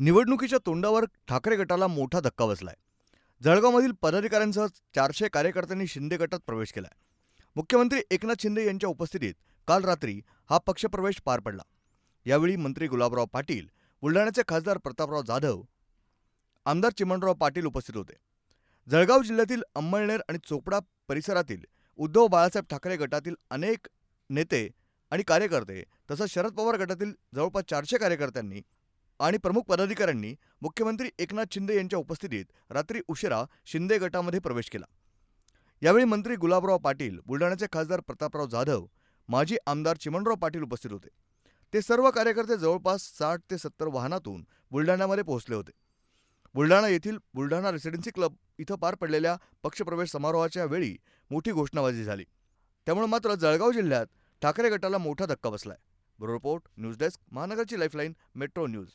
निवडणुकीच्या तोंडावर ठाकरे गटाला मोठा धक्का बसलाय. जळगावमधील पदाधिकाऱ्यांसह चारशे कार्यकर्त्यांनी शिंदे गटात प्रवेश केलाय. मुख्यमंत्री एकनाथ शिंदे यांच्या उपस्थितीत काल रात्री हा पक्षप्रवेश पार पडला. यावेळी मंत्री गुलाबराव पाटील बुलढाण्याचे खासदार प्रतापराव जाधव आमदार चिमणराव पाटील उपस्थित होते. जळगाव जिल्ह्यातील अंमळनेर आणि चोपडा परिसरातील उद्धव बाळासाहेब ठाकरे गटातील अनेक नेते आणि कार्यकर्ते तसंच शरद पवार गटातील जवळपास चारशे कार्यकर्त्यांनी आणि प्रमुख पदाधिकाऱ्यांनी मुख्यमंत्री एकनाथ शिंदे यांच्या उपस्थितीत रात्री उशिरा शिंदे गटामध्ये प्रवेश केला. यावेळी मंत्री गुलाबराव पाटील बुलढाण्याचे खासदार प्रतापराव जाधव माजी आमदार चिमणराव पाटील उपस्थित होते. ते सर्व कार्यकर्ते जवळपास साठ ते सत्तर वाहनातून बुलढाण्यामध्ये पोहोचले होते. बुलढाणा येथील बुलढाणा रेसिडेन्सी क्लब इथं पार पडलेल्या पक्षप्रवेश समारोहाच्या वेळी मोठी घोषणाबाजी झाली. त्यामुळे मात्र जळगाव जिल्ह्यात ठाकरे गटाला मोठा धक्का बसलाय. ब्युरो रिपोर्ट न्यूज डेस्क महानगरची लाईफलाईन मेट्रो न्यूज.